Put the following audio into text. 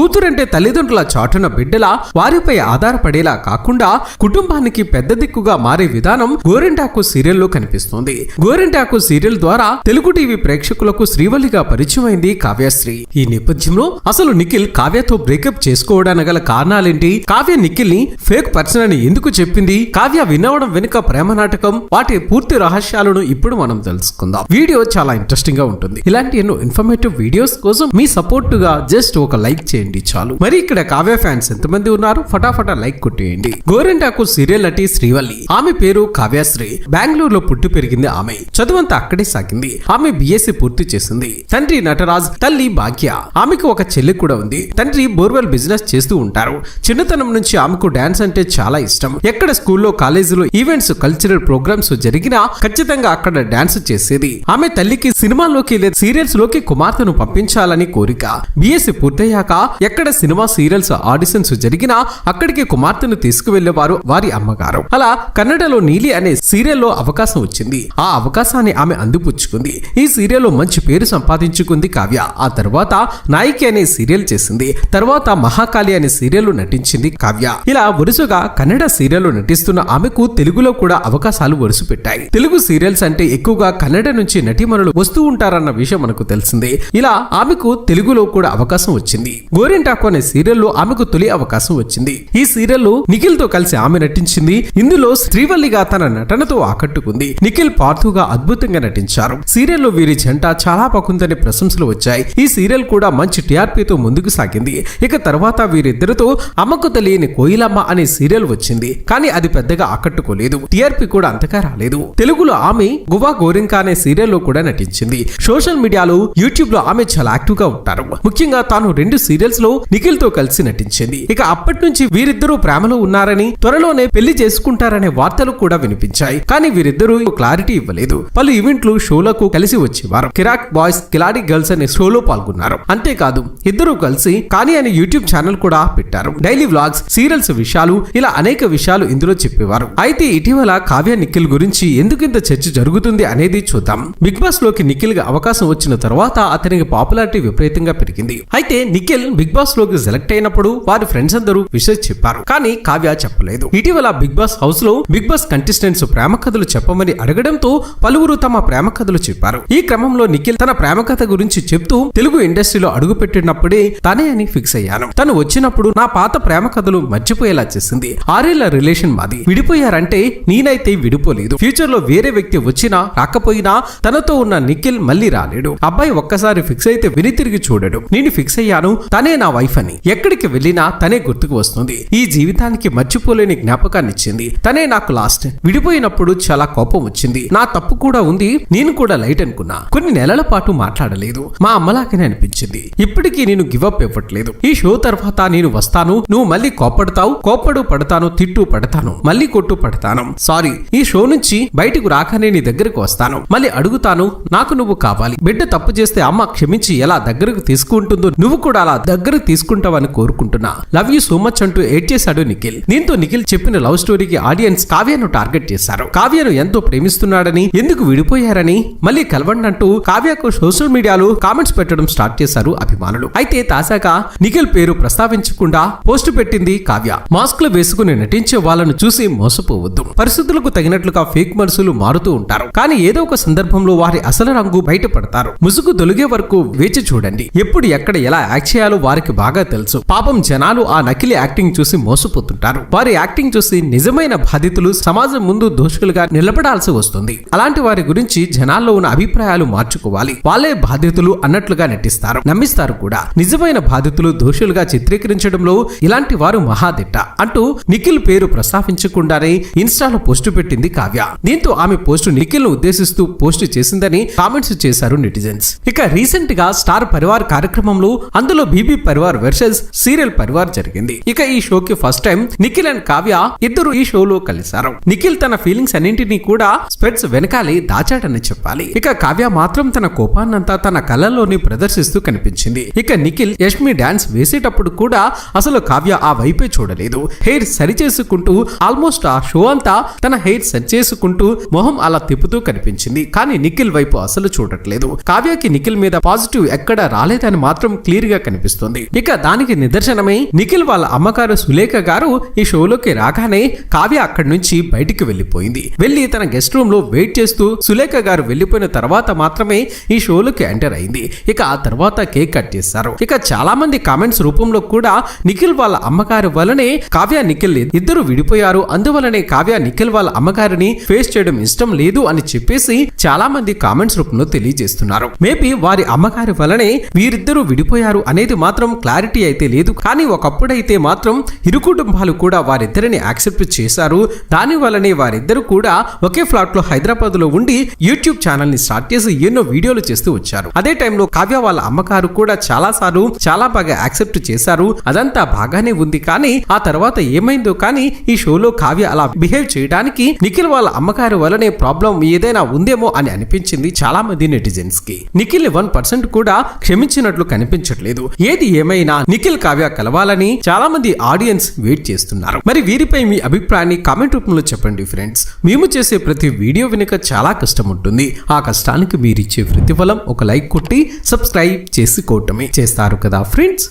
కూతురంటే తల్లిదండ్రుల చాటున బిడ్డలా వారిపై ఆధారపడేలా కాకుండా కుటుంబానికి పెద్ద దిక్కుగా మారే విధానం గోరింటాకు సీరియల్లో కనిపిస్తోంది. గోరింటాకు సీరియల్ ద్వారా తెలుగు టీవీ ప్రేక్షకులకు శ్రీవల్లిగా పరిచయమైంది కావ్యశ్రీ. ఈ నేపథ్యంలో అసలు నిఖిల్ కావ్యతో బ్రేకప్ చేసుకోవడానికి గల కారణాలేంటి? కావ్య నిఖిల్ని ఫేక్ పర్సన్ అని ఎందుకు చెప్పింది? కావ్య వినవడం వెనుక ప్రేమ నాటకం వాటి పూర్తి రహస్యాలను ఇప్పుడు మనం తెలుసుకుందాం. వీడియో చాలా ఇంట్రెస్టింగ్గా ఉంటుంది. ఇలాంటి ఎన్నో ఇన్ఫర్మేటివ్ వీడియోస్ కోసం మీ సపోర్టుగా జస్ట్ ఒక లైక్ చేయండి. చాలు. మరి ఇక్కడ కావ్య ఫ్యాన్స్ ఎంతమంది ఉన్నారు? ఫటాఫటా లైక్ కొట్టేయండి. గోరింటాకు సీరియల్ నటి శ్రీవల్లి. ఆమె పేరు కావ్యశ్రీ. బెంగళూరులో పుట్టి పెరిగింది ఆమె. చదువంతా అక్కడే సాగింది. ఆమె బిఎస్సీ పూర్తి చేసింది. తండ్రి నటరాజ్ తల్లి భాగ్య. ఆమెకు ఒక చెల్లి కూడా ఉంది. తండ్రి బోర్వెల్ బిజినెస్ చేస్తూ ఉంటారు. చిన్నతనం నుంచి ఆమెకు డాన్స్ అంటే చాలా ఇష్టం. ఎక్కడ స్కూల్లో కాలేజీలో ఈవెంట్స్ కల్చరల్ ప్రోగ్రామ్స్ జరిగినా ఖచ్చితంగా అక్కడ డాన్స్ చేసేది. ఆమె తల్లికి సినిమాల్లోకి లేదా సీరియల్స్లోకి కుమార్తెను పంపించాలని కోరిక. బిఎస్సీ పూర్తయ్యాక ఎక్కడ సినిమా సీరియల్స్ ఆడిషన్స్ జరిగినా అక్కడికి కుమార్తెను తీసుకువెళ్ళేవారు వారి అమ్మగారు. అలా కన్నడలో నీలి అనే సీరియల్లో అవకాశం వచ్చింది. ఆ అవకాశాన్ని ఆమె అందిపుచ్చుకుంది. ఈ సీరియల్లో మంచి పేరు సంపాదించుకుంది కావ్య. ఆ తర్వాత నాయికి అనే సీరియల్ చేసింది. తర్వాత మహాకాళి అనే సీరియల్లో నటించింది కావ్య. ఇలా వరుసగా కన్నడ సీరియల్లో నటిస్తున్న ఆమెకు తెలుగులో కూడా అవకాశాలు వరుస పెట్టాయి. తెలుగు సీరియల్స్ అంటే ఎక్కువగా కన్నడ నుంచి నటీమణులు వస్తూ ఉంటారన్న విషయం మనకు తెలిసిందే. ఇలా ఆమెకు తెలుగులో కూడా అవకాశం వచ్చింది. గోరింటాకు అనే సీరియల్లో ఆమెకు తొలి అవకాశం వచ్చింది. ఈ సీరియల్లో నిఖిల్తో కలిసి ఆమె నటించింది. ఇందులో శ్రీవల్లిగా తన నటనతో ఆకట్టుకుంది. నిఖిల్ పార్థుగా అద్భుతంగా నటించారు. సీరియల్లో వీరి జంట చాలా బాగుందనే ప్రశంసలు వచ్చాయి. ఈ సీరియల్ కూడా మంచి టీఆర్పీతో ముందుకు సాగింది. ఇక తర్వాత వీరిద్దరితో అమ్మకు తెలియని కోయిలమ్మ అనే సీరియల్ వచ్చింది. కానీ అది పెద్దగా ఆకట్టుకోలేదు. టీఆర్పీ కూడా అంతగా రాలేదు. తెలుగులో ఆమె గువా గోరింక అనే సీరియల్లో కూడా నటించింది. సోషల్ మీడియాలో యూట్యూబ్లో ఆమె చాలా యాక్టివ్గా ఉంటారు. ముఖ్యంగా తాను రెండు సీరియల్ సీరియల్స్లో నిఖిల్తో కలిసి నటించింది. ఇక అప్పటి నుంచి వీరిద్దరూ ప్రేమలో ఉన్నారని త్వరలోనే పెళ్ళి చేసుకుంటారనే వార్తలు కూడా వినిపించాయి. కానీ వీరిద్దరూ క్లారిటీ ఇవ్వలేదు. పలు ఈవెంట్లు షోలకు కలిసి వచ్చేవారు కిరాక్ బాయ్స్ కిలాడి గర్ల్స్ అనే షోలో పాల్గొన్నారు. అంతేకాదు ఇద్దరూ కలిసి కానీ అనే యూట్యూబ్ ఛానల్ కూడా పెట్టారు. డైలీ వ్లాగ్స్ సీరియల్స్ విషయాలు ఇలా అనేక విషయాలు ఇందులో చెప్పేవారు. అయితే ఇటీవల కావ్య నిఖిల్ గురించి ఎందుకు ఇంత చర్చ జరుగుతుంది అనేది చూద్దాం. బిగ్ బాస్లోకి నిఖిల్గా అవకాశం వచ్చిన తర్వాత అతనికి పాపులారిటీ విపరీతంగా పెరిగింది. అయితే నిఖిల్ బిగ్ బాస్లోకి సెలెక్ట్ అయినప్పుడు వారి ఫ్రెండ్స్ అందరూ విషయం చెప్పారు. కానీ కావ్య చెప్పలేదు. ఇటీవల బిగ్ బాస్ హౌస్లో బిగ్ బాస్ కంటెస్టెంట్స్ ప్రేమ కథలు చెప్పమని అడగడంతో పలువురు తమ ప్రేమ కథలు చెప్పారు. ఈ క్రమంలో నిఖిల్ తన ప్రేమ కథ గురించి చెప్తూ తెలుగు ఇండస్ట్రీలో అడుగు పెట్టినప్పుడే తనే అని ఫిక్స్ అయ్యాను. తను వచ్చినప్పుడు నా పాత ప్రేమ కథలు మర్చిపోయేలా చేసింది. ఆరేళ్ళ రిలేషన్ మాది. విడిపోయారంటే నేనైతే విడిపోలేదు. ఫ్యూచర్లో వేరే వ్యక్తి వచ్చినా రాకపోయినా తనతో ఉన్న నిఖిల్ మళ్ళీ రాలేడు. అబ్బాయి ఒక్కసారి ఫిక్స్ అయితే విని తిరిగి చూడడు. నేను ఫిక్స్ అయ్యాను. తనే నా వైఫ్ అని. ఎక్కడికి వెళ్ళినా తనే గుర్తుకు వస్తుంది. ఈ జీవితానికి మర్చిపోలేని జ్ఞాపకాన్ని ఇచ్చింది. తనే నాకు లాస్ట్ విడిపోయినప్పుడు చాలా కోపం వచ్చింది. నా తప్పు కూడా ఉంది. నేను కూడా లైట్ అనుకున్నా. కొన్ని నెలల పాటు మాట్లాడలేదు. మా అమ్మలాగానే అనిపించింది. ఇప్పటికీ నేను గివప్ ఇవ్వట్లేదు. ఈ షో తర్వాత నేను వస్తాను. నువ్వు మళ్ళీ కోపడతావు. కోపడు పడతాను. తిట్టు పడతాను. మళ్ళీ కొట్టు పడతాను. సారీ ఈ షో నుంచి బయటకు రాకనే నీ దగ్గరకు వస్తాను. మళ్ళీ అడుగుతాను. నాకు నువ్వు కావాలి. బిడ్డ తప్పు చేస్తే అమ్మ క్షమించి ఎలా దగ్గరకు తీసుకుంటుందో నువ్వు కూడా అలా దగ్గర తీసుకుంటావని కోరుకుంటున్నా. లవ్ యూ సో మచ్ అంటూ ఏడ్ చేశాడు నిఖిల్. దీంతో నిఖిల్ చెప్పిన లవ్ స్టోరీకి ఆడియన్స్ కావ్యను టార్గెట్ చేశారు. కావ్యను ఎంతో ప్రేమిస్తున్నాడని ఎందుకు విడిపోయారని మళ్ళీ కలవండి అంటూ కావ్యకు సోషల్ మీడియాలో కామెంట్స్ పెట్టడం స్టార్ట్ చేశారు అభిమానులు. అయితే తాజాగా నిఖిల్ పేరు ప్రస్తావించకుండా పోస్ట్ పెట్టింది కావ్య. మాస్క్ వేసుకుని నటించే వాళ్ళను చూసి మోసపోవద్దు. పరిస్థితులకు తగినట్లుగా ఫేక్ మనసులు మారుతూ ఉంటారు. కానీ ఏదో ఒక సందర్భంలో వారి అసలు రంగు బయటపడతారు. ముసుగు తొలగే వరకు వేచి చూడండి. ఎప్పుడు ఎక్కడ ఎలా యాక్ట్ చేయాలో వారికి బాగా తెలుసు. పాపం జనాలు ఆ నకిలీ యాక్టింగ్ చూసి మోసపోతుంటారు. వారి యాక్టింగ్ చూసి నిజమైన బాధితులు సమాజం ముందు దోషులుగా నిలబడాల్సి వస్తుంది. అలాంటి వారి గురించి జనాల్లో ఉన్న అభిప్రాయాలు మార్చుకోవాలి. వాళ్ళే బాధితులు అన్నట్లుగా నటిస్తారు. నమ్మిస్తారు కూడా. నిజమైన బాధితులు దోషులుగా చిత్రీకరించడంలో ఇలాంటి వారు మహాదిట్ట అంటూ నిఖిల్ పేరు ప్రస్తావించకుండానే ఇన్స్టాలో పోస్ట్ పెట్టింది కావ్య. దీంతో ఆమె పోస్ట్ నిఖిల్ను ఉద్దేశిస్తూ పోస్ట్ చేసిందని కామెంట్స్ చేశారు నెటిజన్స్. ఇక రీసెంట్గా స్టార్ పరివార్ కార్యక్రమంలో అందులో BB Parivaar versus serial Parivaar జరిగింది. ఇక ఈ షోకి first time Nikhil and Kavya ఇద్దరు ఈ షోలో కలిశారు. నిఖిల్ తన ఫీలింగ్స్ అన్నింటినీ కూడా స్పెట్స్ వెనకాలి దాచాడని చెప్పాలి. ఇక కావ్య మాత్రం తన కోపాన్నంతా తన కళ్ళలోని ప్రదర్శిస్తూ కనిపించింది. ఇక నిఖిల్ యష్మి డాన్స్ వేసేటప్పుడు కూడా అసలు కావ్య ఆ వైపే చూడలేదు. హెయిర్ సరి చేసుకుంటూ ఆల్మోస్ట్ ఆ షో అంతా తన హెయిర్ సెట్ చేసుకుంటూ మొహం అలా తిప్పుతూ కనిపించింది. కానీ నిఖిల్ వైపు అసలు చూడట్లేదు. కావ్యకి నిఖిల్ మీద పాజిటివ్ ఎక్కడ రాలేదని మాత్రం క్లియర్గా కనిపిస్తుంది. కనిపిస్తోంది ఇక దానికి నిదర్శనమే నిఖిల్ వాళ్ళ అమ్మగారు సులేఖ గారు ఈ షోలోకి రాగానే కావ్య అక్కడి నుంచి బయటికి వెళ్ళిపోయింది వెళ్ళి తన గెస్ట్ రూమ్లో వెయిట్ చేస్తూ సులేఖ గారు వెళ్ళిపోయిన తర్వాత మాత్రమే ఈ షోలోకి ఎంటర్ అయింది. ఇక ఆ తర్వాత కేక్ కట్ చేశారు ఇక చాలా మంది కామెంట్స్ రూపంలో కూడా నిఖిల్ వాళ్ళ అమ్మగారి వలనే కావ్య నిఖిల్ ఇద్దరు విడిపోయారు. అందువలనే కావ్య నిఖిల్ వాళ్ళ అమ్మగారిని ఫేస్ చేయడం ఇష్టం లేదు అని చెప్పేసి చాలా మంది కామెంట్స్ రూపంలో తెలియజేస్తున్నారు. మేబీ వారి అమ్మగారి వలనే వీరిద్దరూ విడిపోయారు అనేది మాత్రం క్లారిటీ అయితే లేదు. కానీ ఒకప్పుడైతే మాత్రం ఇరు కుటుంబాలు కూడా వారిద్దరిని యాక్సెప్ట్ చేశారు. దాని వల్లనే వారిద్దరు కూడా ఒకే ఫ్లాట్లో హైదరాబాద్లో ఉండి యూట్యూబ్ ఛానల్ని స్టార్ట్ చేసి ఎన్నో వీడియోలు చేస్తూ వచ్చారు. అదే టైంలో కావ్య వాళ్ళ అమ్మగారు కూడా చాలా సార్లు చాలా బాగా యాక్సెప్ట్ చేశారు. అదంతా బాగానే ఉంది. కానీ ఆ తర్వాత ఏమైందో కానీ ఈ షోలో కావ్య అలా బిహేవ్ చేయడానికి నిఖిల్ వాళ్ళ అమ్మగారు వల్లనే ప్రాబ్లం ఏదైనా ఉందేమో అని అనిపించింది చాలా మంది నెటిజన్స్కి నిఖిల్ వన్ పర్సెంట్ కూడా క్షమించినట్లు కనిపించట్లేదు. ఏది ఏమైనా నిఖిల్ కావ్య కలవాలని చాలా మంది ఆడియన్స్ వెయిట్ చేస్తున్నారు. మరి వీరిపై మీ అభిప్రాయాన్ని కామెంట్ రూపంలో చెప్పండి ఫ్రెండ్స్. మేము చేసే ప్రతి వీడియో వెనుక చాలా కష్టం ఉంటుంది. ఆ కష్టానికి మీరిచ్చే ప్రతిఫలం ఒక లైక్ కొట్టి సబ్స్క్రైబ్ చేసుకోవటమే చేస్తారు కదా ఫ్రెండ్స్.